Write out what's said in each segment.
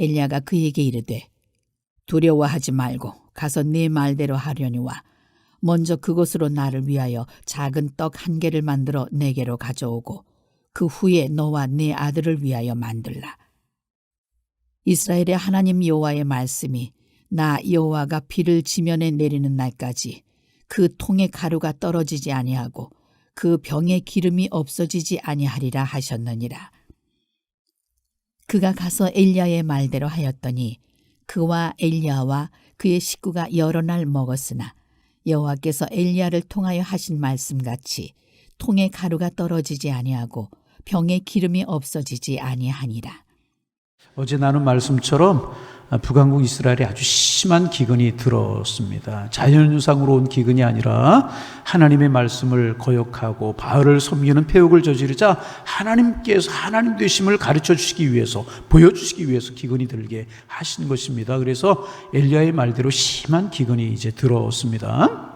엘리야가 그에게 이르되 두려워하지 말고 가서 네 말대로 하려니와 먼저 그곳으로 나를 위하여 작은 떡 한 개를 만들어 내게로 가져오고 그 후에 너와 네 아들을 위하여 만들라. 이스라엘의 하나님 여호와의 말씀이 나 여호와가 비를 지면에 내리는 날까지 그 통의 가루가 떨어지지 아니하고 그 병의 기름이 없어지지 아니하리라 하셨느니라. 그가 가서 엘리야의 말대로 하였더니 그와 엘리야와 그의 식구가 여러 날 먹었으나 여호와께서 엘리야를 통하여 하신 말씀같이 통의 가루가 떨어지지 아니하고 병의 기름이 없어지지 아니하니라. 어제 나눈 말씀처럼 북한국 이스라엘에 아주 심한 기근이 들었습니다. 자연현상으로 온 기근이 아니라 하나님의 말씀을 거역하고 바알을 섬기는 폐역을 저지르자 하나님께서 하나님 되심을 가르쳐 주시기 위해서 보여주시기 위해서 기근이 들게 하신 것입니다. 그래서 엘리야의 말대로 심한 기근이 이제 들었습니다.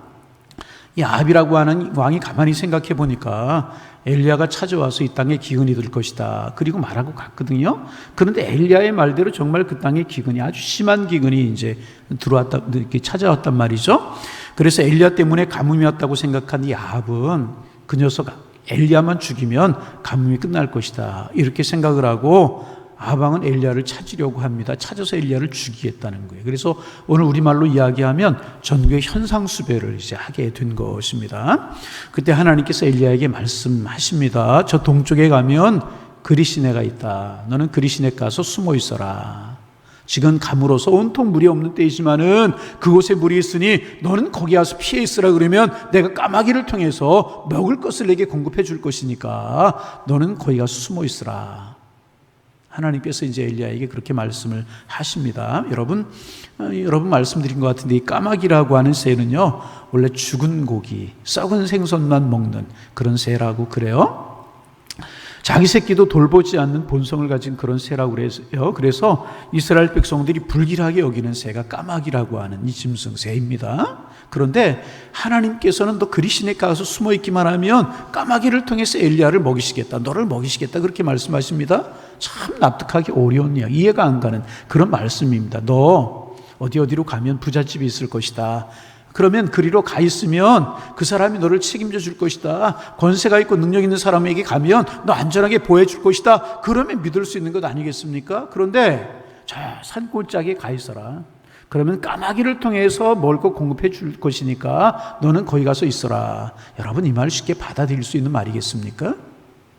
이 아비라고 하는 왕이 가만히 생각해 보니까 엘리야가 찾아와서 이 땅에 기근이 들 것이다. 그리고 말하고 갔거든요. 그런데 엘리야의 말대로 정말 그 땅에 기근이 아주 심한 기근이 이제 들어왔다 이렇게 찾아왔단 말이죠. 그래서 엘리야 때문에 가뭄이 왔다고 생각한 이 아합은 그 녀석 엘리야만 죽이면 가뭄이 끝날 것이다. 이렇게 생각을 하고 아방은 엘리야를 찾으려고 합니다. 찾아서 엘리야를 죽이겠다는 거예요. 그래서 오늘 우리말로 이야기하면 전국의 현상 수배를 이제 하게 된 것입니다. 그때 하나님께서 엘리야에게 말씀하십니다. 저 동쪽에 가면 그리시네가 있다. 너는 그리시네 가서 숨어 있어라. 지금 감으로서 온통 물이 없는 때이지만은 그곳에 물이 있으니 너는 거기 가서 피해 있으라 그러면 내가 까마귀를 통해서 먹을 것을 내게 공급해 줄 것이니까 너는 거기 가서 숨어 있으라. 하나님께서 이제 엘리야에게 그렇게 말씀을 하십니다. 여러분, 어, 여러분 말씀드린 것 같은데 이 까마귀라고 하는 새는요, 원래 죽은 고기, 썩은 생선만 먹는 그런 새라고 그래요. 자기 새끼도 돌보지 않는 본성을 가진 그런 새라고 그래요. 그래서 이스라엘 백성들이 불길하게 여기는 새가 까마귀라고 하는 이 짐승 새입니다. 그런데 하나님께서는 너 그리시네 가서 숨어 있기만 하면 까마귀를 통해서 엘리야를 먹이시겠다. 너를 먹이시겠다. 그렇게 말씀하십니다. 참 납득하기 어려운 이야 이해가 안 가는 그런 말씀입니다. 너 어디 어디로 가면 부잣집이 있을 것이다. 그러면 그리로 가 있으면 그 사람이 너를 책임져 줄 것이다. 권세가 있고 능력 있는 사람에게 가면 너 안전하게 보호해 줄 것이다. 그러면 믿을 수 있는 것 아니겠습니까? 그런데 저 산골짜기에 가 있어라. 그러면 까마귀를 통해서 먹을 것 공급해 줄 것이니까 너는 거기 가서 있어라. 여러분 이 말을 쉽게 받아들일 수 있는 말이겠습니까?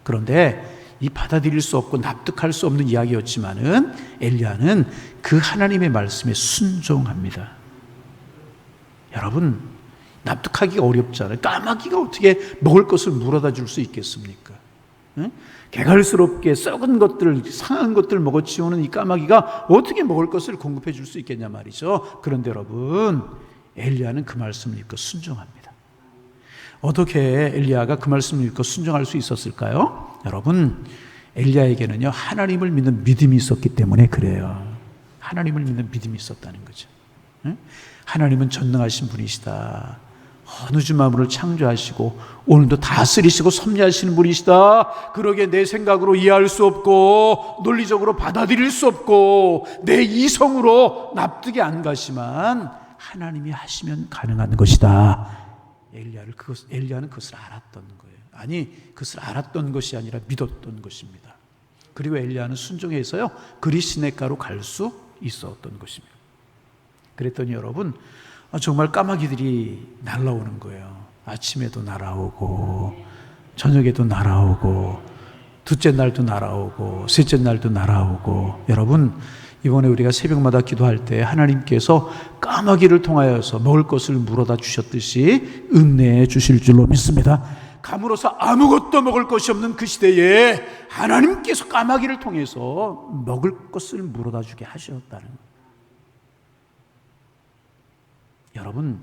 그런데 이 받아들일 수 없고 납득할 수 없는 이야기였지만은 엘리야는 그 하나님의 말씀에 순종합니다. 여러분 납득하기 어렵잖아요. 까마귀가 어떻게 먹을 것을 물어다 줄 수 있겠습니까? 응? 개갈스럽게 썩은 것들, 상한 것들 먹어치우는 이 까마귀가 어떻게 먹을 것을 공급해 줄 수 있겠냐 말이죠. 그런데 여러분, 엘리야는 그 말씀을 읽고 순종합니다. 어떻게 엘리야가 그 말씀을 읽고 순종할 수 있었을까요? 여러분, 엘리야에게는요, 하나님을 믿는 믿음이 있었기 때문에 그래요. 하나님을 믿는 믿음이 있었다는 거죠. 응? 하나님은 전능하신 분이시다. 어느 주 만물을 창조하시고 오늘도 다스리시고 섭리하시는 분이시다. 그러게 내 생각으로 이해할 수 없고 논리적으로 받아들일 수 없고 내 이성으로 납득이 안 가시만 하나님이 하시면 가능한 것이다. 엘리야를 그것 엘리야는 그것을 알았던 거예요. 아니 그것을 알았던 것이 아니라 믿었던 것입니다. 그리고 엘리야는 순종해서요 그리시네가로 갈 수 있었던 것입니다. 그랬더니 여러분 정말 까마귀들이 날라오는 거예요. 아침에도 날아오고 저녁에도 날아오고 둘째 날도 날아오고 셋째 날도 날아오고 여러분 이번에 우리가 새벽마다 기도할 때 하나님께서 까마귀를 통하여서 먹을 것을 물어다 주셨듯이 은혜해 주실 줄로 믿습니다. 감으로서 아무것도 먹을 것이 없는 그 시대에 하나님께서 까마귀를 통해서 먹을 것을 물어다 주게 하셨다는 여러분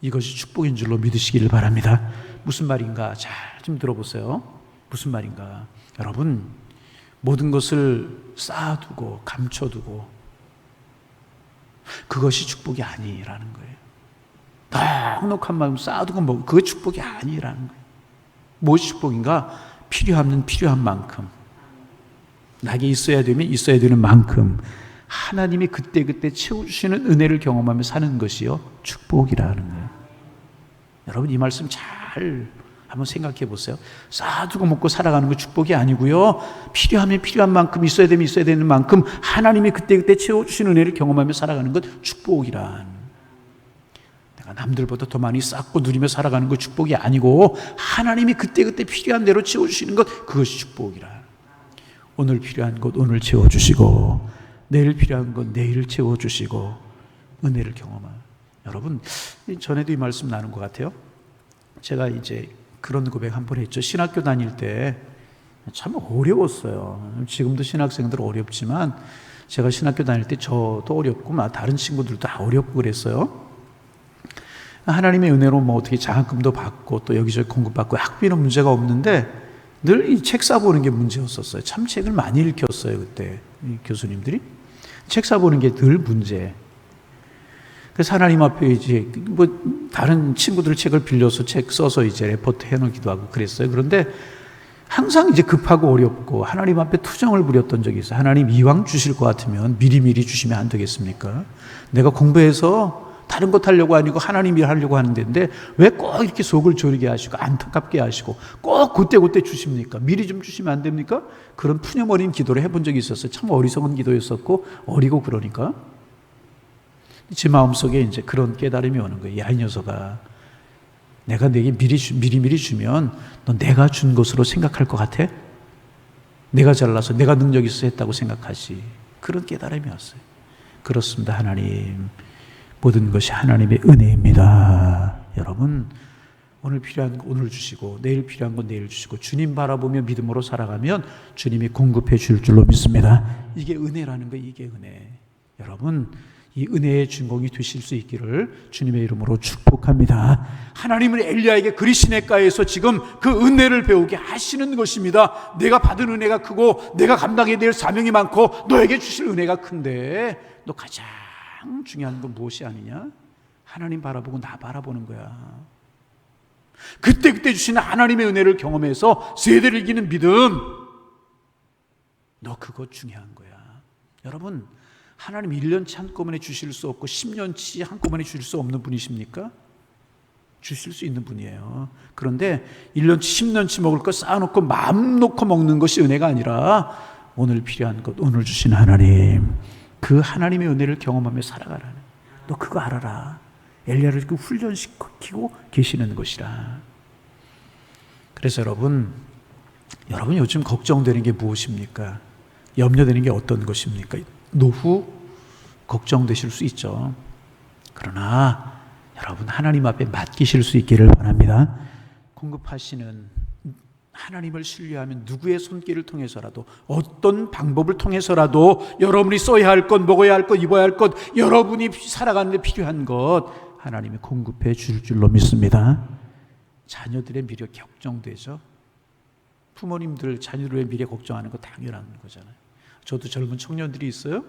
이것이 축복인 줄로 믿으시기를 바랍니다. 무슨 말인가 잘 좀 들어보세요. 무슨 말인가? 여러분 모든 것을 쌓아두고 감춰두고 그것이 축복이 아니라는 거예요. 넉넉한 마음 쌓아두고 뭐 그게 축복이 아니라는 거예요. 무엇이 축복인가? 필요하면 필요한 만큼 나게 있어야 되면 있어야 되는 만큼 하나님이 그때그때 채워주시는 은혜를 경험하며 사는 것이요. 축복이라는 거예요. 여러분 이 말씀 잘 한번 생각해 보세요. 쌓아두고 먹고 살아가는 거 축복이 아니고요. 필요하면 필요한 만큼 있어야 되면 있어야 되는 만큼 하나님이 그때그때 채워주시는 은혜를 경험하며 살아가는 것 축복이란. 내가 남들보다 더 많이 쌓고 누리며 살아가는 것 축복이 아니고 하나님이 그때그때 필요한 대로 채워주시는 것 그것이 축복이라. 오늘 필요한 것 오늘 채워주시고 내일 필요한 것 내일 채워주시고 은혜를 경험한 여러분 전에도 이 말씀 나눈 것 같아요. 제가 이제 그런 고백 한 번 했죠. 신학교 다닐 때 참 어려웠어요. 지금도 신학생들 어렵지만 제가 신학교 다닐 때 저도 어렵고 막 다른 친구들도 다 어렵고 그랬어요. 하나님의 은혜로 뭐 어떻게 장학금도 받고 또 여기저기 공급받고 학비는 문제가 없는데 늘 이 책 사보는 게 문제였었어요. 참 책을 많이 읽혔어요 그때 이 교수님들이 책 사 보는 게 늘 문제. 그래서 하나님 앞에 이제 뭐 다른 친구들 책을 빌려서 책 써서 이제 레포트 해놓기도 하고 그랬어요. 그런데 항상 이제 급하고 어렵고 하나님 앞에 투정을 부렸던 적이 있어요. 하나님 이왕 주실 것 같으면 미리미리 주시면 안 되겠습니까? 내가 공부해서 다른 것 하려고 아니고 하나님이 하려고 하는 데인데 왜 꼭 이렇게 속을 졸이게 하시고 안타깝게 하시고 꼭 그때그때 주십니까? 미리 좀 주시면 안 됩니까? 그런 푸념어린 기도를 해본 적이 있었어요. 참 어리석은 기도였었고 어리고 그러니까 제 마음속에 이제 그런 깨달음이 오는 거예요. 야, 이 녀석아. 내가 내게 미리, 주, 미리 미리 주면 너 내가 준 것으로 생각할 것 같아? 내가 잘나서 내가 능력 있어 했다고 생각하지. 그런 깨달음이 왔어요. 그렇습니다. 하나님. 모든 것이 하나님의 은혜입니다. 여러분, 오늘 필요한 거 오늘 주시고, 내일 필요한 건 내일 주시고, 주님 바라보며 믿음으로 살아가면 주님이 공급해 줄 줄로 믿습니다. 이게 은혜라는 거예요. 이게 은혜. 여러분, 이 은혜의 주인공이 되실 수 있기를 주님의 이름으로 축복합니다. 하나님은 엘리야에게 그리시네가에서 지금 그 은혜를 배우게 하시는 것입니다. 내가 받은 은혜가 크고 내가 감당해야 될 사명이 많고 너에게 주실 은혜가 큰데 너 가 장 중요한 건 무엇이 아니냐? 하나님 바라보고 나 바라보는 거야. 그때 그때 주시는 하나님의 은혜를 경험해서 세대를 이기는 믿음. 너 그거 중요한 거야. 여러분 하나님 1년치 한꺼번에 주실 수 없고 10년치 한꺼번에 주실 수 없는 분이십니까? 주실 수 있는 분이에요. 그런데 1년치 10년치 먹을 거 쌓아놓고 마음 놓고 먹는 것이 은혜가 아니라 오늘 필요한 것 오늘 주신 하나님 그 하나님의 은혜를 경험하며 살아가라는 너 그거 알아라. 엘리야를 그 훈련시키고 계시는 것이라. 그래서 여러분 여러분 요즘 걱정되는 게 무엇입니까? 염려되는 게 어떤 것입니까? 노후 걱정되실 수 있죠. 그러나 여러분 하나님 앞에 맡기실 수 있기를 바랍니다. 공급하시는 하나님을 신뢰하면 누구의 손길을 통해서라도 어떤 방법을 통해서라도 여러분이 써야 할 것, 먹어야 할 것, 입어야 할 것, 여러분이 살아가는 데 필요한 것 하나님이 공급해 줄 줄로 믿습니다. 자녀들의 미래 걱정되죠. 부모님들 자녀들의 미래 걱정하는 거 당연한 거잖아요. 저도 젊은 청년들이 있어요.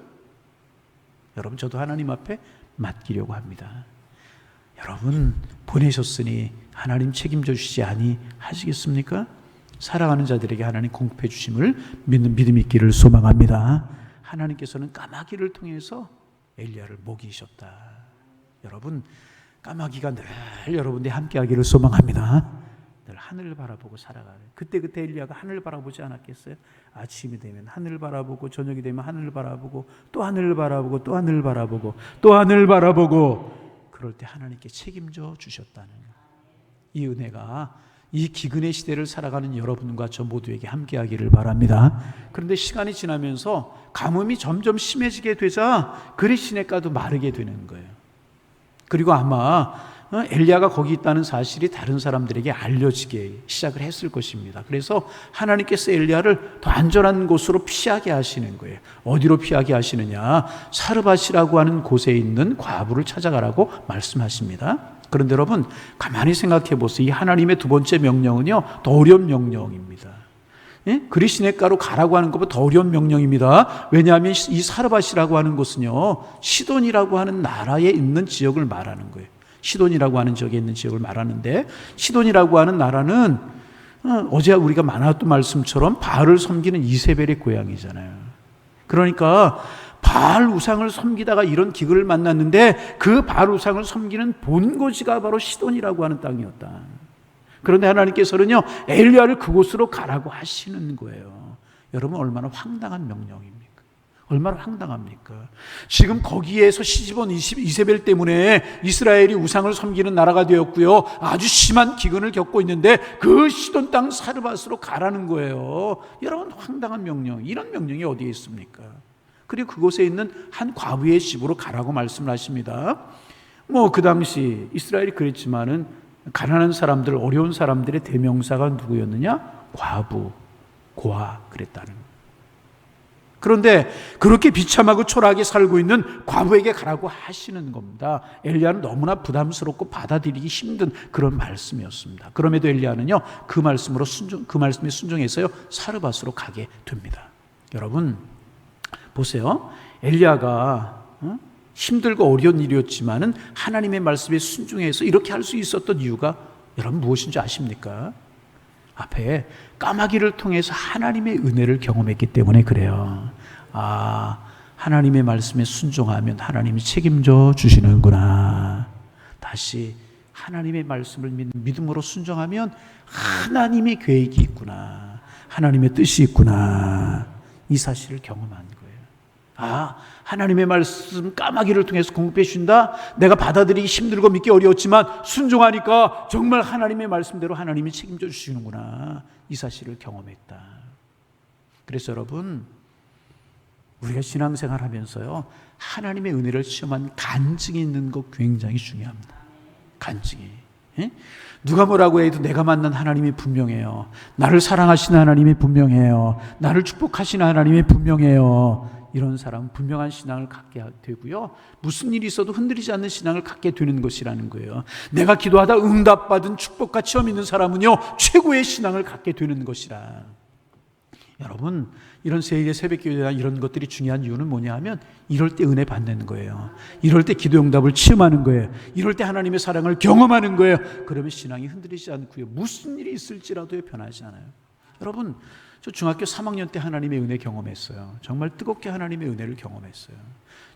여러분 저도 하나님 앞에 맡기려고 합니다. 여러분 보내셨으니 하나님 책임져 주시지 아니 하시겠습니까? 사랑하는 자들에게 하나님 공급해 주심을 믿는 믿음 있기를 소망합니다. 하나님께서는 까마귀를 통해서 엘리야를 먹이셨다. 여러분 까마귀가 늘 여러분들이 함께하기를 소망합니다. 늘 하늘을 바라보고 살아가는 그때 그때 엘리야가 하늘을 바라보지 않았겠어요? 아침이 되면 하늘을 바라보고 저녁이 되면 하늘을 바라보고 또 하늘을 바라보고 또 하늘을 바라보고 또 하늘을 바라보고 그럴 때 하나님께 책임져 주셨다는 이 은혜가 이 기근의 시대를 살아가는 여러분과 저 모두에게 함께하기를 바랍니다. 그런데 시간이 지나면서 가뭄이 점점 심해지게 되자 그리시네가도 마르게 되는 거예요. 그리고 아마 어, 엘리야가 거기 있다는 사실이 다른 사람들에게 알려지게 시작을 했을 것입니다. 그래서 하나님께서 엘리야를 더 안전한 곳으로 피하게 하시는 거예요. 어디로 피하게 하시느냐? 사르밧이라고 하는 곳에 있는 과부를 찾아가라고 말씀하십니다. 그런데 여러분 가만히 생각해 보세요. 이 하나님의 두 번째 명령은요 더 어려운 명령입니다. 예? 그리시네 가로 가라고 하는 것보다 더 어려운 명령입니다. 왜냐하면 이 사르밧이라고 하는 곳은요 시돈이라고 하는 나라에 있는 지역을 말하는 거예요. 시돈이라고 하는 지역에 있는 지역을 말하는데 시돈이라고 하는 나라는 어, 어제 우리가 만났던 말씀처럼 바알을 섬기는 이세벨의 고향이잖아요. 그러니까 바알 우상을 섬기다가 이런 기근을 만났는데 그 바알 우상을 섬기는 본고지가 바로 시돈이라고 하는 땅이었다. 그런데 하나님께서는요 엘리야를 그곳으로 가라고 하시는 거예요. 여러분 얼마나 황당한 명령입니까? 얼마나 황당합니까? 지금 거기에서 시집온 이세벨 때문에 이스라엘이 우상을 섬기는 나라가 되었고요. 아주 심한 기근을 겪고 있는데 그 시돈 땅 사르밧으로 가라는 거예요. 여러분 황당한 명령. 이런 명령이 어디에 있습니까? 그리고 그곳에 있는 한 과부의 집으로 가라고 말씀을 하십니다. 뭐 그 당시 이스라엘이 그랬지만은 가난한 사람들, 어려운 사람들의 대명사가 누구였느냐? 과부, 고아 그랬다는. 그런데 그렇게 비참하고 초라하게 살고 있는 과부에게 가라고 하시는 겁니다. 엘리야는 너무나 부담스럽고 받아들이기 힘든 그런 말씀이었습니다. 그럼에도 엘리야는요 그 말씀으로 순종 그 말씀에 순종해서요 사르밧으로 가게 됩니다. 여러분 보세요. 엘리야가 어? 힘들고 어려운 일이었지만은 하나님의 말씀에 순종해서 이렇게 할 수 있었던 이유가 여러분 무엇인지 아십니까? 앞에 까마귀를 통해서 하나님의 은혜를 경험했기 때문에 그래요. 아, 하나님의 말씀에 순종하면 하나님이 책임져 주시는구나. 다시 하나님의 말씀을 믿음으로 순종하면 하나님의 계획이 있구나. 하나님의 뜻이 있구나. 이 사실을 경험한 거예요. 아, 하나님의 말씀 까마귀를 통해서 공급해 주신다? 내가 받아들이기 힘들고 믿기 어려웠지만 순종하니까 정말 하나님의 말씀대로 하나님이 책임져 주시는구나. 이 사실을 경험했다. 그래서 여러분, 우리가 신앙생활 하면서요, 하나님의 은혜를 체험한 간증이 있는 것 굉장히 중요합니다. 간증이. 예? 누가 뭐라고 해도 내가 만난 하나님이 분명해요. 나를 사랑하시는 하나님이 분명해요. 나를 축복하시는 하나님이 분명해요. 이런 사람은 분명한 신앙을 갖게 되고요. 무슨 일이 있어도 흔들리지 않는 신앙을 갖게 되는 것이라는 거예요. 내가 기도하다 응답받은 축복과 체험 있는 사람은요, 최고의 신앙을 갖게 되는 것이라. 여러분, 이런 세계 새벽 기도나 이런 것들이 중요한 이유는 뭐냐 하면 이럴 때 은혜 받는 거예요. 이럴 때 기도 응답을 체험하는 거예요. 이럴 때 하나님의 사랑을 경험하는 거예요. 그러면 신앙이 흔들리지 않고요. 무슨 일이 있을지라도 변하지 않아요. 여러분, 저 중학교 3학년 때 하나님의 은혜 경험했어요. 정말 뜨겁게 하나님의 은혜를 경험했어요.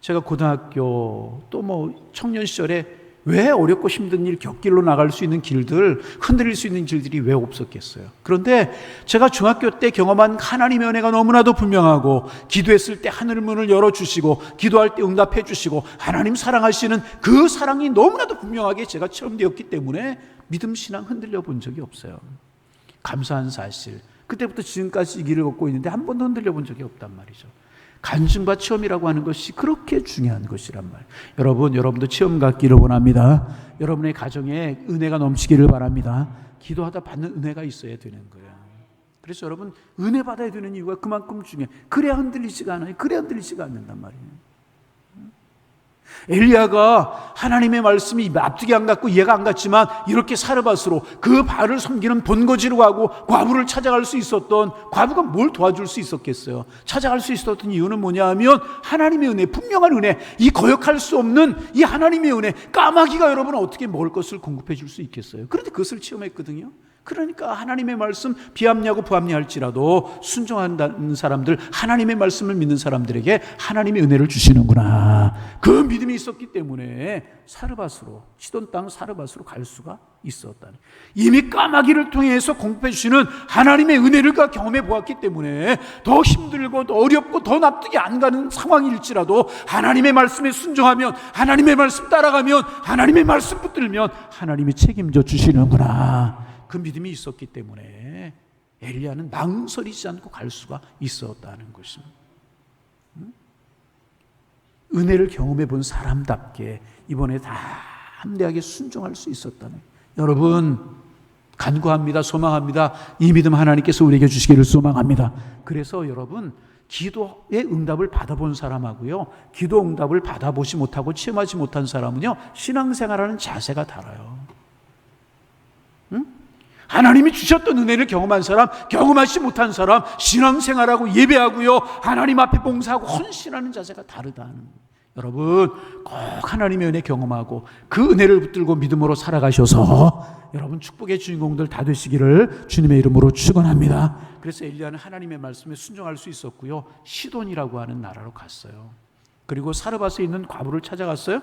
제가 고등학교 또 뭐 청년 시절에 왜 어렵고 힘든 일 곁길로 나갈 수 있는 길들, 흔들릴 수 있는 길들이 왜 없었겠어요? 그런데 제가 중학교 때 경험한 하나님의 은혜가 너무나도 분명하고 기도했을 때 하늘 문을 열어주시고 기도할 때 응답해 주시고 하나님 사랑하시는 그 사랑이 너무나도 분명하게 제가 체험되었기 때문에 믿음 신앙 흔들려 본 적이 없어요. 감사한 사실. 그때부터 지금까지 이 길을 걷고 있는데 한 번도 흔들려 본 적이 없단 말이죠. 간증과 체험이라고 하는 것이 그렇게 중요한 것이란 말이에요. 여러분, 여러분도 체험 갖기를 원합니다. 여러분의 가정에 은혜가 넘치기를 바랍니다. 기도하다 받는 은혜가 있어야 되는 거예요. 그래서 여러분, 은혜 받아야 되는 이유가 그만큼 중요해요. 그래야 흔들리지가 않아요. 그래야 흔들리지가 않는단 말이에요. 엘리야가 하나님의 말씀이 앞뒤기 안 갔고 이해가 안 갔지만 이렇게 사르밧으로 그 발을 섬기는 본거지로 가고 과부를 찾아갈 수 있었던 과부가 뭘 도와줄 수 있었겠어요? 찾아갈 수 있었던 이유는 뭐냐 하면 하나님의 은혜, 분명한 은혜, 이 거역할 수 없는 이 하나님의 은혜, 까마귀가 여러분 어떻게 먹을 것을 공급해 줄 수 있겠어요? 그런데 그것을 체험했거든요. 그러니까 하나님의 말씀 비합리하고 부합리할지라도 순종한다는 사람들, 하나님의 말씀을 믿는 사람들에게 하나님의 은혜를 주시는구나. 그 믿음이 있었기 때문에 사르밧으로 시돈 땅 사르밧으로 갈 수가 있었다는. 이미 까마귀를 통해서 공급해 주시는 하나님의 은혜를 그 경험해 보았기 때문에 더 힘들고 더 어렵고 더 납득이 안 가는 상황일지라도 하나님의 말씀에 순종하면 하나님의 말씀 따라가면 하나님의 말씀 붙들면 하나님이 책임져 주시는구나. 그 믿음이 있었기 때문에 엘리야는 망설이지 않고 갈 수가 있었다는 것입니다. 음? 은혜를 경험해 본 사람답게 이번에 다 함대하게 순종할 수 있었다는 여러분 간구합니다. 소망합니다. 이 믿음 하나님께서 우리에게 주시기를 소망합니다. 그래서 여러분 기도의 응답을 받아본 사람하고요. 기도 응답을 받아보지 못하고 체험하지 못한 사람은요. 신앙생활하는 자세가 달라요. 하나님이 주셨던 은혜를 경험한 사람, 경험하지 못한 사람, 신앙생활하고 예배하고요, 하나님 앞에 봉사하고 헌신하는 자세가 다르다는 거예요. 여러분, 꼭 하나님의 은혜 경험하고 그 은혜를 붙들고 믿음으로 살아가셔서 여러분 축복의 주인공들 다 되시기를 주님의 이름으로 축원합니다. 그래서 엘리야는 하나님의 말씀에 순종할 수 있었고요, 시돈이라고 하는 나라로 갔어요. 그리고 사르밧에 있는 과부를 찾아갔어요.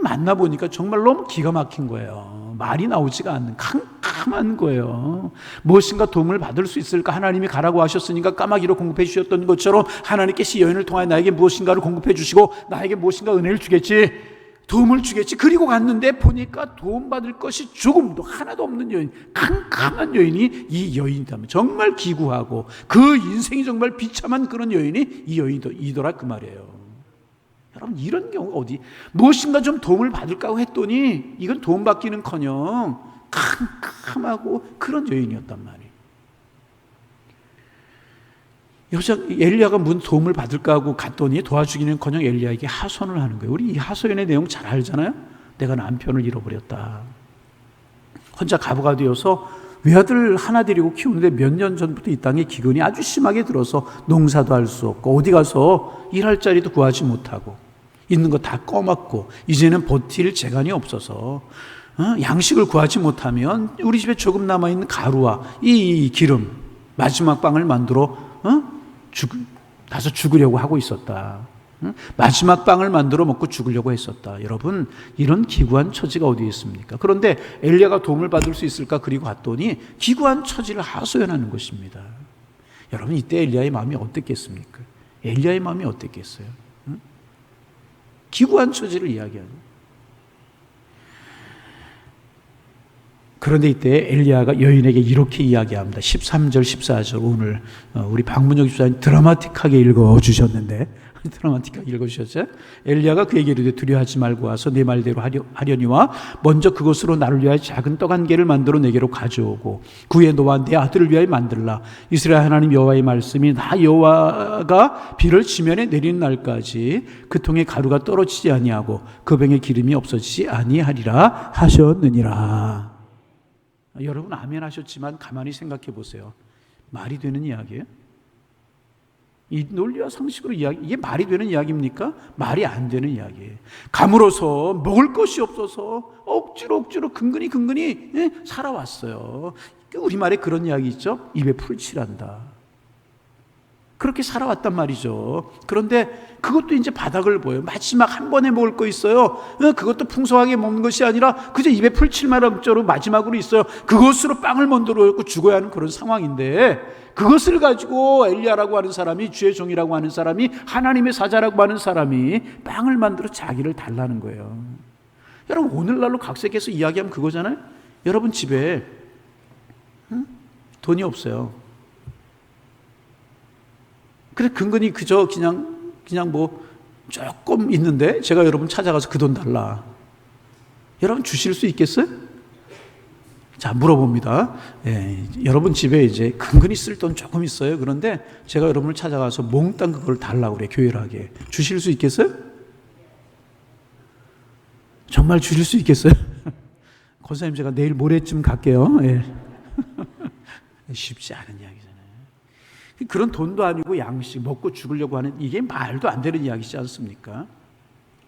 만나 보니까 정말 너무 기가 막힌 거예요. 말이 나오지가 않는 캄캄한 거예요. 무엇인가 도움을 받을 수 있을까? 하나님이 가라고 하셨으니까 까마귀로 공급해 주셨던 것처럼 하나님께서 여인을 통하여 나에게 무엇인가를 공급해 주시고 나에게 무엇인가 은혜를 주겠지. 도움을 주겠지. 그리고 갔는데 보니까 도움받을 것이 조금도 하나도 없는 여인, 캄캄한 여인이 이 여인이다면 정말 기구하고 그 인생이 정말 비참한 그런 여인이 이 여인이더라 그 말이에요. 여러분 이런 경우 어디 무엇인가 좀 도움을 받을까 했더니 이건 도움 받기는커녕 캄캄하고 그런 여인이었단 말이에요. 여자 엘리야가 무슨 도움을 받을까 하고 갔더니 도와주기는커녕 엘리야에게 하소연을 하는 거예요. 우리 이 하소연의 내용 잘 알잖아요. 내가 남편을 잃어버렸다. 혼자 가부가 되어서 외아들 하나 데리고 키우는데 몇 년 전부터 이 땅에 기근이 아주 심하게 들어서 농사도 할 수 없고 어디 가서 일할 자리도 구하지 못하고 있는 거 다 꺼먹고 이제는 버틸 재간이 없어서 어? 양식을 구하지 못하면 우리 집에 조금 남아 있는 가루와 이 기름 마지막 빵을 만들어 어? 죽 다서 죽으려고 하고 있었다. 응? 마지막 빵을 만들어 먹고 죽으려고 했었다. 여러분, 이런 기구한 처지가 어디 있습니까? 그런데 엘리야가 도움을 받을 수 있을까? 그리고 갔더니 기구한 처지를 하소연하는 것입니다. 여러분, 이때 엘리야의 마음이 어땠겠습니까? 엘리야의 마음이 어땠겠어요? 응? 기구한 처지를 이야기하는. 그런데 이때 엘리야가 여인에게 이렇게 이야기합니다. 13절, 14절 오늘 어, 우리 박문혁 집사님 드라마틱하게 읽어 주셨는데 드라마틱하게 읽어 주셨죠? 엘리야가 그에게 이르되 두려워하지 말고 와서 내 말대로 하려, 하려니와 먼저 그것으로 나를 위하여 작은 떡 한 개를 만들어 내게로 가져오고 구에 너와 내 아들을 위하여 만들라. 이스라엘 하나님 여호와의 말씀이 나 여호와가 비를 지면에 내리는 날까지 그 통에 가루가 떨어지지 아니하고 그 병에 기름이 없어지지 아니하리라 하셨느니라. 여러분 아멘 하셨지만 가만히 생각해 보세요. 말이 되는 이야기예요? 이 논리와 상식으로 이야기 이게 말이 되는 이야기입니까? 말이 안 되는 이야기예요. 감으로서 먹을 것이 없어서 억지로 억지로 근근히 근근히 예? 살아왔어요. 우리 말에 그런 이야기 있죠. 입에 풀 칠한다. 그렇게 살아왔단 말이죠. 그런데 그것도 이제 바닥을 보여요. 마지막 한 번에 먹을 거 있어요. 어, 그것도 풍성하게 먹는 것이 아니라 그저 입에 풀칠만 억저로 마지막으로 있어요. 그것으로 빵을 만들어 죽어야 하는 그런 상황인데 그것을 가지고 엘리야라고 하는 사람이 주의 종이라고 하는 사람이 하나님의 사자라고 하는 사람이 빵을 만들어 자기를 달라는 거예요. 여러분 오늘날로 각색해서 이야기하면 그거잖아요. 여러분 집에 응? 돈이 없어요. 그래 근근히 그저 그냥 그냥 뭐 조금 있는데 제가 여러분 찾아가서 그 돈 달라. 여러분 주실 수 있겠어요? 자 물어봅니다. 예, 여러분 집에 이제 근근히 쓸 돈 조금 있어요. 그런데 제가 여러분을 찾아가서 몽땅 그걸 달라고 그래 교회하게 주실 수 있겠어요? 정말 주실 수 있겠어요? 권사님 제가 내일 모레쯤 갈게요. 예. 쉽지 않은 이야기잖아요. 그런 돈도 아니고 양식 먹고 죽으려고 하는 이게 말도 안 되는 이야기지 않습니까?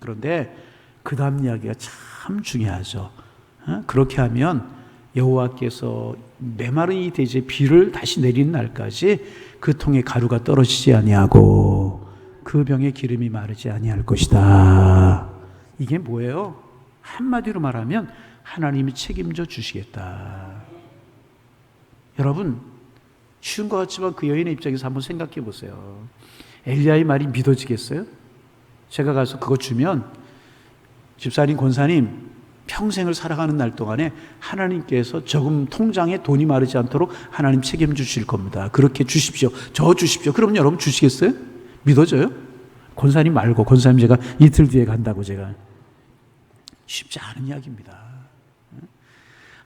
그런데 그 다음 이야기가 참 중요하죠. 어? 그렇게 하면 여호와께서 메마른 이 대지에 비를 다시 내리는 날까지 그 통에 가루가 떨어지지 아니하고 그 병에 기름이 마르지 아니할 것이다. 이게 뭐예요? 한마디로 말하면 하나님이 책임져 주시겠다. 여러분 쉬운 것 같지만 그 여인의 입장에서 한번 생각해 보세요. 엘리야의 말이 믿어지겠어요? 제가 가서 그거 주면 집사님, 권사님 평생을 살아가는 날 동안에 하나님께서 저금 통장에 돈이 마르지 않도록 하나님 책임 주실 겁니다. 그렇게 주십시오. 저 주십시오. 그럼 여러분 주시겠어요? 믿어져요? 권사님 말고 권사님 제가 이틀 뒤에 간다고 제가 쉽지 않은 이야기입니다.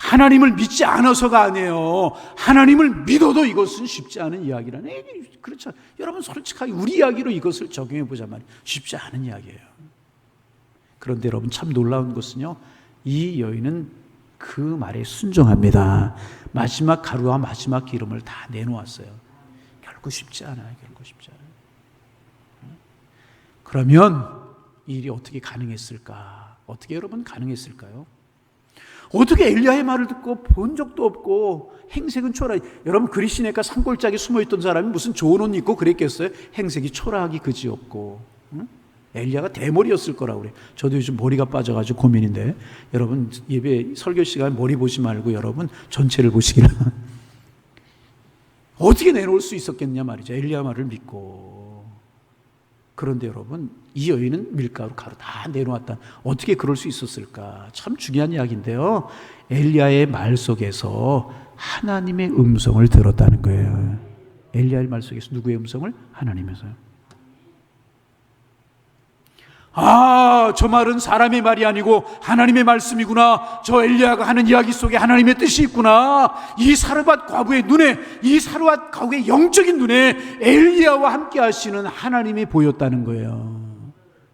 하나님을 믿지 않아서가 아니에요. 하나님을 믿어도 이것은 쉽지 않은 이야기라네. 그렇죠. 여러분 솔직하게 우리 이야기로 이것을 적용해 보자 말이에요. 쉽지 않은 이야기예요. 그런데 여러분 참 놀라운 것은요. 이 여인은 그 말에 순종합니다. 마지막 가루와 마지막 기름을 다 내놓았어요. 결코 쉽지 않아요. 결코 쉽지 않아요. 그러면 이 일이 어떻게 가능했을까? 어떻게 여러분 가능했을까요? 어떻게 엘리야의 말을 듣고 본 적도 없고 행색은 초라해. 여러분 그리시네가 산골짜기 숨어 있던 사람이 무슨 좋은 옷 입고 그랬겠어요? 행색이 초라하기 그지없고 응? 엘리야가 대머리였을 거라고 그래. 저도 요즘 머리가 빠져가지고 고민인데 여러분 예배 설교 시간 머리 보지 말고 여러분 전체를 보시기를 어떻게 내놓을 수 있었겠냐 말이죠. 엘리야 말을 믿고. 그런데 여러분 이 여인은 밀가루 가루 다 내놓았다. 어떻게 그럴 수 있었을까? 참 중요한 이야기인데요. 엘리야의 말 속에서 하나님의 음성을 들었다는 거예요. 엘리야의 말 속에서 누구의 음성을? 하나님에서요. 아, 저 말은 사람의 말이 아니고 하나님의 말씀이구나. 저 엘리야가 하는 이야기 속에 하나님의 뜻이 있구나. 이 사르밧 과부의 눈에, 이 사르밧 과부의 영적인 눈에 엘리야와 함께 하시는 하나님이 보였다는 거예요.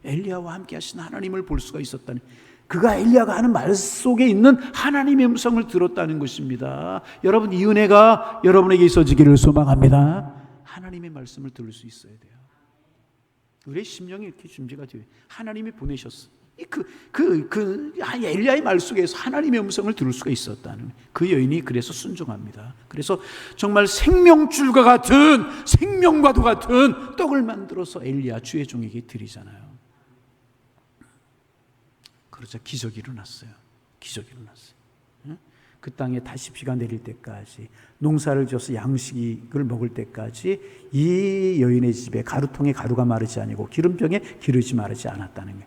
엘리야와 함께 하시는 하나님을 볼 수가 있었다는. 그가 엘리야가 하는 말 속에 있는 하나님의 음성을 들었다는 것입니다. 여러분 이 은혜가 여러분에게 있어지기를 소망합니다. 하나님의 말씀을 들을 수 있어야 돼요. 우리의 심령이 이렇게 준비가 돼요. 하나님이 보내셨어. 그, 그, 그, 엘리야의 말 속에서 하나님의 음성을 들을 수가 있었다는 그 여인이 그래서 순종합니다. 그래서 정말 생명줄과 같은, 생명과도 같은 떡을 만들어서 엘리야 주의 종에게 드리잖아요. 그러자 기적이 일어났어요. 기적이 일어났어요. 그 땅에 다시 비가 내릴 때까지 농사를 지어서 양식을 먹을 때까지 이 여인의 집에 가루통에 가루가 마르지 아니고 기름병에 기름이 마르지 않았다는 거예요.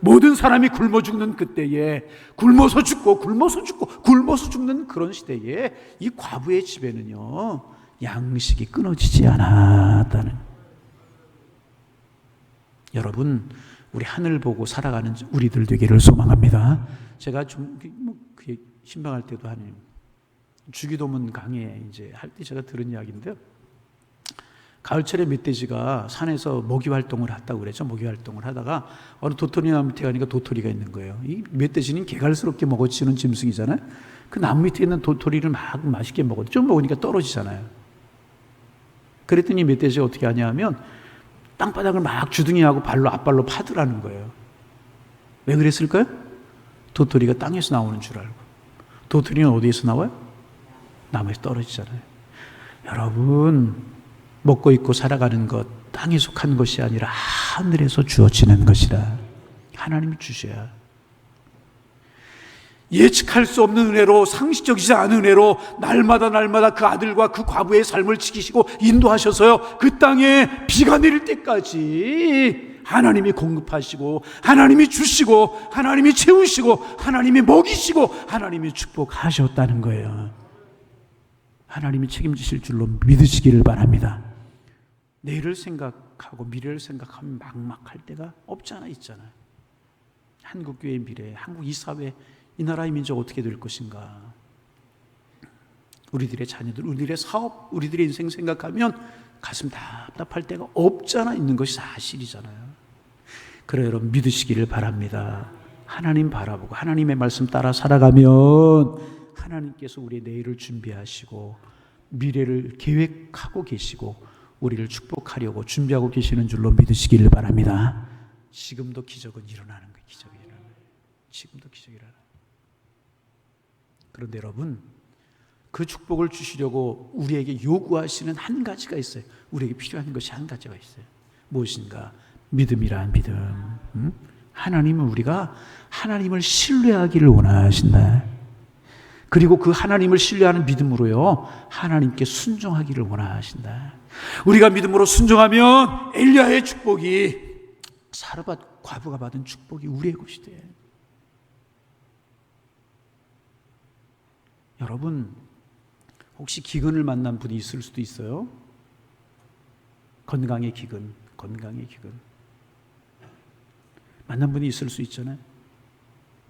모든 사람이 굶어 죽는 그때에 굶어서 죽고 굶어서 죽고 굶어서 죽는 그런 시대에 이 과부의 집에는요 양식이 끊어지지 않았다는 여러분 우리 하늘 보고 살아가는 우리들 되기를 소망합니다. 제가 좀뭐 신방할 때도 하는 주기도문 강의 이제 할 때 제가 들은 이야기인데요. 가을철에 멧돼지가 산에서 모기 활동을 했다고 그랬죠. 모기 활동을 하다가 어느 도토리 나무 밑에 가니까 도토리가 있는 거예요. 이 멧돼지는 개갈스럽게 먹어치는 짐승이잖아요. 그 나무 밑에 있는 도토리를 막 맛있게 먹어. 좀 먹으니까 떨어지잖아요. 그랬더니 멧돼지가 어떻게 하냐면 땅바닥을 막 주둥이하고 발로 앞발로 파더라는 거예요. 왜 그랬을까요? 도토리가 땅에서 나오는 줄 알고. 도토리는 어디에서 나와요? 나무에서 떨어지잖아요. 여러분, 먹고 있고 살아가는 것, 땅에 속한 것이 아니라 하늘에서 주어지는 것이라. 하나님이 주셔야. 예측할 수 없는 은혜로 상식적이지 않은 은혜로 날마다 날마다 그 아들과 그 과부의 삶을 지키시고 인도하셔서요. 그 땅에 비가 내릴 때까지 하나님이 공급하시고 하나님이 주시고 하나님이 채우시고 하나님이 먹이시고 하나님이 축복하셨다는 거예요. 하나님이 책임지실 줄로 믿으시기를 바랍니다. 내일을 생각하고 미래를 생각하면 막막할 때가 없지 않아 있잖아요. 한국 교회의 미래, 한국 이 사회, 이 나라의 민족 어떻게 될 것인가? 우리들의 자녀들, 우리들의 사업, 우리들의 인생 생각하면 가슴 답답할 때가 없잖아 있는 것이 사실이잖아요. 그래 여러분 믿으시기를 바랍니다. 하나님 바라보고 하나님의 말씀 따라 살아가면 하나님께서 우리의 내일을 준비하시고 미래를 계획하고 계시고 우리를 축복하려고 준비하고 계시는 줄로 믿으시기를 바랍니다. 지금도 기적은 일어나는 거예요. 기적이 일어나는 거예요. 지금도 기적이 일어나는. 그런데 여러분 그 축복을 주시려고 우리에게 요구하시는 한 가지가 있어요. 우리에게 필요한 것이 한 가지가 있어요. 무엇인가? 믿음이란 믿음. 음? 하나님은 우리가 하나님을 신뢰하기를 원하신다. 그리고 그 하나님을 신뢰하는 믿음으로요, 하나님께 순종하기를 원하신다. 우리가 믿음으로 순종하면 엘리야의 축복이 사르밧 과부가 받은 축복이 우리의 것이 돼. 여러분, 혹시 기근을 만난 분이 있을 수도 있어요. 건강의 기근, 건강의 기근. 만난 분이 있을 수 있잖아요.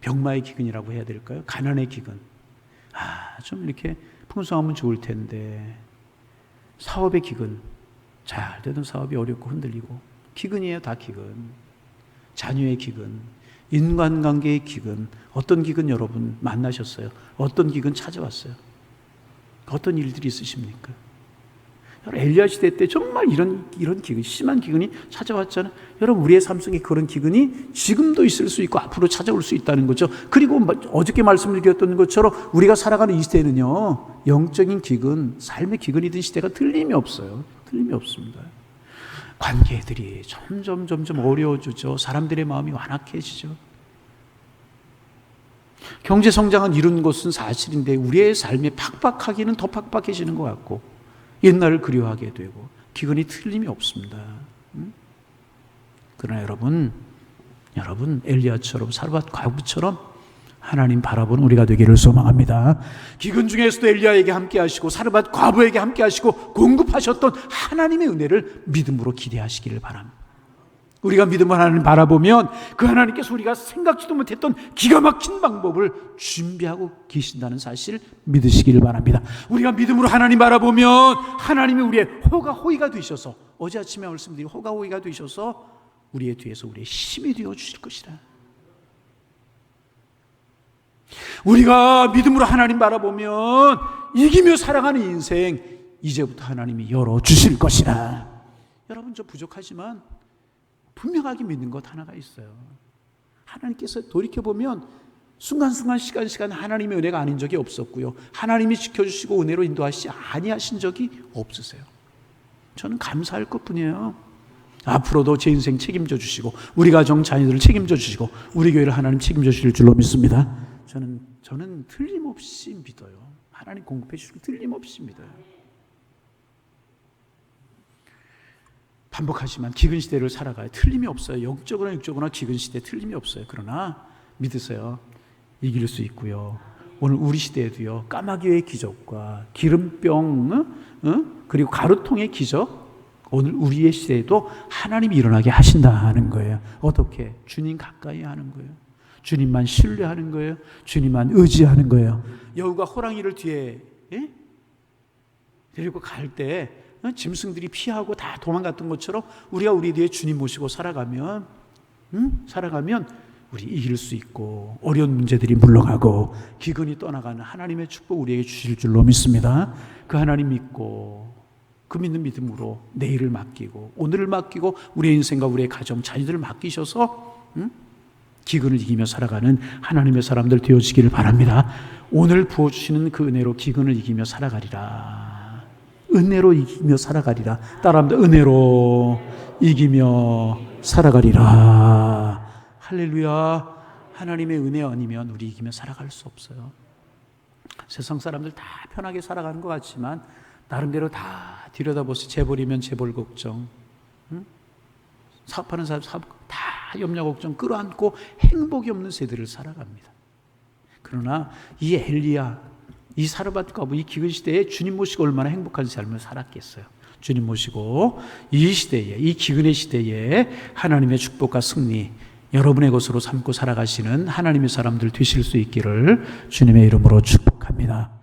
병마의 기근이라고 해야 될까요? 가난의 기근. 아, 좀 이렇게 풍성하면 좋을 텐데. 사업의 기근. 잘 되던 사업이 어렵고 흔들리고. 기근이에요, 다 기근. 자녀의 기근. 인간관계의 기근. 어떤 기근 여러분 만나셨어요? 어떤 기근 찾아왔어요? 어떤 일들이 있으십니까? 엘리야 시대 때 정말 이런 이런 기근 심한 기근이 찾아왔잖아요. 여러분 우리의 삶 속에 그런 기근이 지금도 있을 수 있고 앞으로 찾아올 수 있다는 거죠. 그리고 어저께 말씀드렸던 것처럼 우리가 살아가는 이 시대는요 영적인 기근, 삶의 기근이든 시대가 틀림이 없어요. 틀림이 없습니다. 관계들이 점점 점점 어려워지죠. 사람들의 마음이 완악해지죠. 경제 성장은 이룬 것은 사실인데 우리의 삶이 팍팍하기는 더 팍팍해지는 것 같고 옛날을 그리워하게 되고 기근이 틀림이 없습니다. 음? 그러나 여러분, 여러분 엘리야처럼 사르밧 과부처럼 하나님 바라보는 우리가 되기를 소망합니다. 기근 중에서도 엘리야에게 함께 하시고 사르밧 과부에게 함께 하시고 공급하셨던 하나님의 은혜를 믿음으로 기대하시기를 바랍니다. 우리가 믿음을 하나님 바라보면 그 하나님께서 우리가 생각지도 못했던 기가 막힌 방법을 준비하고 계신다는 사실 믿으시기를 바랍니다. 우리가 믿음으로 하나님 바라보면 하나님이 우리의 호가 호의가 되셔서 어제 아침에 말씀드린 호가 호의가 되셔서 우리의 뒤에서 우리의 힘이 되어 주실 것이다. 우리가 믿음으로 하나님 바라보면 이기며 살아가는 인생 이제부터 하나님이 열어 주실 것이다. 여러분 저 부족하지만 분명하게 믿는 것 하나가 있어요. 하나님께서 돌이켜 보면 순간순간 시간 시간 하나님의 은혜가 아닌 적이 없었고요. 하나님이 지켜주시고 은혜로 인도하시 아니하신 적이 없으세요. 저는 감사할 것뿐이에요. 앞으로도 제 인생 책임져 주시고 우리 가정 자녀들을 책임져 주시고 우리 교회를 하나님 책임져 주실 줄로 믿습니다. 저는 저는 틀림없이 믿어요. 하나님 공급해 주시고 틀림없이 믿어요. 반복하지만 기근 시대를 살아가요. 틀림이 없어요. 영적으로나 육적으로나 기근 시대 틀림이 없어요. 그러나 믿으세요. 이길 수 있고요. 오늘 우리 시대에도요. 까마귀의 기적과 기름병 어? 어? 그리고 가루통의 기적 오늘 우리의 시대에도 하나님이 일어나게 하신다는 거예요. 어떻게? 주님 가까이 하는 거예요. 주님만 신뢰하는 거예요. 주님만 의지하는 거예요. 여우가 호랑이를 뒤에 예? 데리고 갈때 어? 짐승들이 피하고 다 도망갔던 것처럼 우리가 우리 뒤에 주님 모시고 살아가면 음? 살아가면 우리 이길 수 있고 어려운 문제들이 물러가고 기근이 떠나가는 하나님의 축복 우리에게 주실 줄로 믿습니다. 그 하나님 믿고 그 믿는 믿음으로 내일을 맡기고 오늘을 맡기고 우리의 인생과 우리의 가정 자녀들을 맡기셔서 음? 기근을 이기며 살아가는 하나님의 사람들 되어지기를 바랍니다. 오늘 부어주시는 그 은혜로 기근을 이기며 살아가리라. 은혜로 이기며 살아가리라. 따라합니다. 은혜로 이기며 살아가리라. 할렐루야. 하나님의 은혜 아니면 우리 이기며 살아갈 수 없어요. 세상 사람들 다 편하게 살아가는 것 같지만 나름대로 다 들여다보세요. 재벌이면 재벌 걱정, 응? 사업하는 사람 사업 다 염려 걱정 끌어안고 행복이 없는 세대를 살아갑니다. 그러나 이 엘리야, 이 사르밧 과부 이 기근 시대에 주님 모시고 얼마나 행복한 삶을 살았겠어요. 주님 모시고 이 시대에 이 기근의 시대에 하나님의 축복과 승리 여러분의 것으로 삼고 살아가시는 하나님의 사람들 되실 수 있기를 주님의 이름으로 축복합니다.